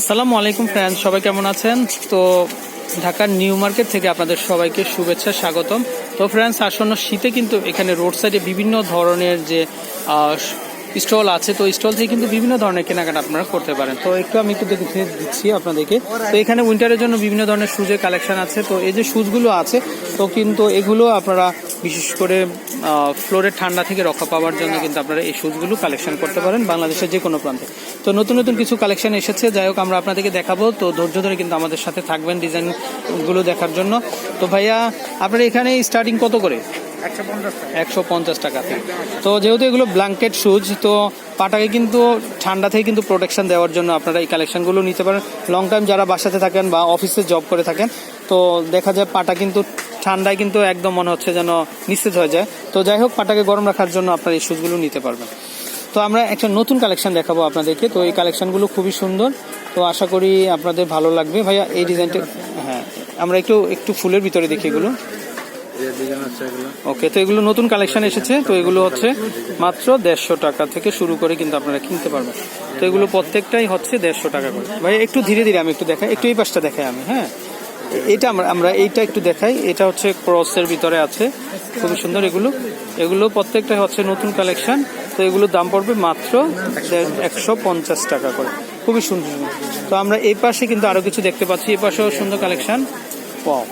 আসসালামু আলাইকুম ফ্রেন্ডস সবাই কেমন আছেন? তো ঢাকার নিউ মার্কেট থেকে আপনাদের সবাইকে শুভেচ্ছা, স্বাগতম। তো ফ্রেন্ডস আসন্ন শীতে কিন্তু এখানে রোড সাইডে বিভিন্ন ধরনের যে স্টল আছে, তো স্টল থেকে কিন্তু বিভিন্ন ধরনের কেনাকাটা আপনারা করতে পারেন। তো একটু আমি একটু দিচ্ছি আপনাদেরকে। তো এখানে উইন্টারের জন্য বিভিন্ন ধরনের শুজের কালেকশন আছে। তো এই যে শুজগুলো আছে, তো কিন্তু এগুলো আপনারা বিশেষ করে ফ্লোরের ঠান্ডা থেকে রক্ষা পাওয়ার জন্য কিন্তু আপনারা এই শুজগুলো কালেকশন করতে পারেন বাংলাদেশের যে কোনো প্রান্তে। তো নতুন নতুন কিছু কালেকশন এসেছে, যাই হোক আমরা আপনাদেরকে দেখাবো। তো ধৈর্য ধরে কিন্তু আমাদের সাথে থাকবেন ডিজাইনগুলো দেখার জন্য। তো ভাইয়া, আপনার এখানে স্টার্টিং কত করে? একশো পঞ্চাশ টাকা। তো যেহেতু এগুলো ব্ল্যাঙ্কেট শুজ তো পাটাকে কিন্তু ঠান্ডা থেকে কিন্তু প্রোটেকশন দেওয়ার জন্য আপনারা এই কালেকশনগুলো নিতে পারেন। লং টাইম যারা বাসাতে থাকেন বা অফিসে জব করে থাকেন, তো দেখা যায় পাটা কিন্তু ঠান্ডায় কিন্তু একদম মনে হচ্ছে যেন নিশ্চিত হয়ে যায়। তো যাই হোক, পাটাকে গরম রাখার জন্য আপনারা এই শুজগুলো নিতে পারবেন। তো আমরা একটা নতুন কালেকশন দেখাবো আপনাদেরকে। তো এই কালেকশনগুলো খুবই সুন্দর। তো আশা করি আপনাদের ভালো লাগবে। ভাইয়া, এই ডিজাইনটা হ্যাঁ আমরা একটু একটু ফুলের ভিতরে দেখি এগুলো। ওকে তো এগুলো নতুন কালেকশন এসেছে। তো এগুলো হচ্ছে মাত্র দেড়শো টাকা থেকে শুরু করে কিন্তু আপনারা কিনতে পারবেন। তো এগুলো প্রত্যেকটাই হচ্ছে দেড়শো টাকা করে। ভাই একটু ধীরে ধীরে আমি একটু দেখাই। একটু এই পাশটা দেখাই আমি হ্যাঁ। এটা আমরা এইটা একটু দেখাই। এটা হচ্ছে ক্রসের ভিতরে আছে। খুবই সুন্দর এগুলো। এগুলো প্রত্যেকটা হচ্ছে নতুন কালেকশন তো এগুলোর দাম পড়বে মাত্র একশো পঞ্চাশ টাকা করে। খুবই সুন্দর। তো আমরা এই পাশে কিন্তু আরও কিছু দেখতে পাচ্ছি। এই পাশেও সুন্দর কালেকশন পাও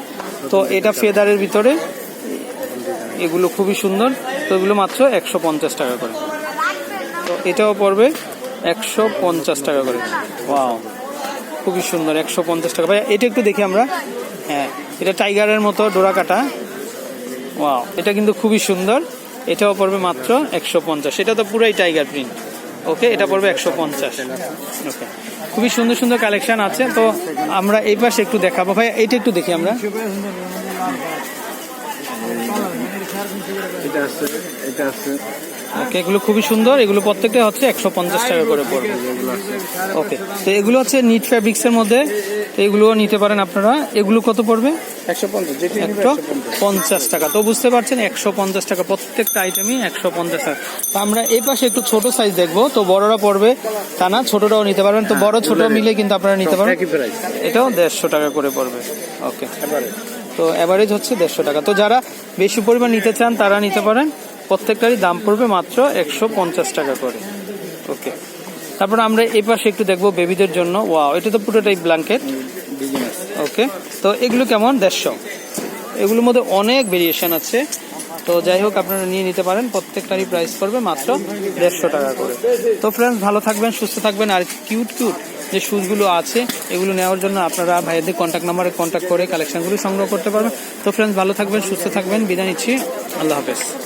তো এটা ফেদারের ভিতরে। এগুলো খুবই সুন্দর। তো এগুলো মাত্র একশো পঞ্চাশ টাকা করে। তো এটাও পড়বে একশো পঞ্চাশ টাকা করে। ওয়াও খুবই সুন্দর, একশো পঞ্চাশ টাকা। ভাই এটা একটু দেখি আমরা। হ্যাঁ এটা টাইগারের মতো ডোরা কাটা ওয়াও, এটা কিন্তু খুবই সুন্দর। এটাও পড়বে মাত্র একশো পঞ্চাশ। এটা তো পুরাই টাইগার প্রিন্ট। ওকে, এটা পড়বে একশো পঞ্চাশ। ওকে, খুবই সুন্দর সুন্দর কালেকশন আছে। তো আমরা এই পাশে একটু দেখাবো। ভাই এটা একটু দেখি আমরা। এটা আছে এটা আছে। ওকে এগুলো খুবই সুন্দর। এগুলো প্রত্যেকটা হচ্ছে একশো পঞ্চাশ টাকা করে পড়বে। ওকে তো এগুলো হচ্ছে নিট ফ্যাব্রিক্স এর মধ্যে। তো এগুলোও নিতে পারেন আপনারা। এগুলো কত পড়বে? একশো পঞ্চাশ যেটি নিবে একশো 150 পঞ্চাশ টাকা। তো বুঝতে পারছেন একশো পঞ্চাশ টাকা প্রত্যেকটা আইটেমই একশো পঞ্চাশ টাকা। তো আমরা এই পাশে একটু ছোট সাইজ দেখব। তো বড়রা পড়বে তা না ছোটরাও নিতে পারবেন। তো বড় ছোট মিলে কিন্তু আপনারা নিতে একই এটাও দেড়শো টাকা করে পড়বে। ওকে তো অ্যাভারেজ হচ্ছে দেড়শো টাকা। তো যারা বেশি পরিমাণ নিতে চান, তারা নিতে পারেন। প্রত্যেকটারই দাম পড়বে মাত্র একশো পঞ্চাশ টাকা করে। ওকে তারপর আমরা এই পাশে একটু দেখব বেবিদের জন্য। ওয়াও এটা তো পুরোটাই ব্ল্যাঙ্কেট ওকে তো এগুলো কেমন? দেড়শো। এগুলোর মধ্যে অনেক ভেরিয়েশন আছে। তো যাই হোক, আপনারা নিয়ে নিতে পারেন। প্রত্যেকটারই প্রাইস পড়বে মাত্র দেড়শো টাকা করে। তো ফ্রেন্ডস ভালো থাকবেন, সুস্থ থাকবেন। আর কিউট কিউট যে শুজগুলো আছে, এগুলো নেওয়ার জন্য আপনারা ভাইয়াদের কন্ট্যাক্ট নাম্বারে কন্ট্যাক্ট করে কালেকশনগুলো সংগ্রহ করতে পারবেন। তো ফ্রেন্ডস ভালো থাকবেন, সুস্থ থাকবেন। বিদায় নিচ্ছি। আল্লাহ হাফেজ।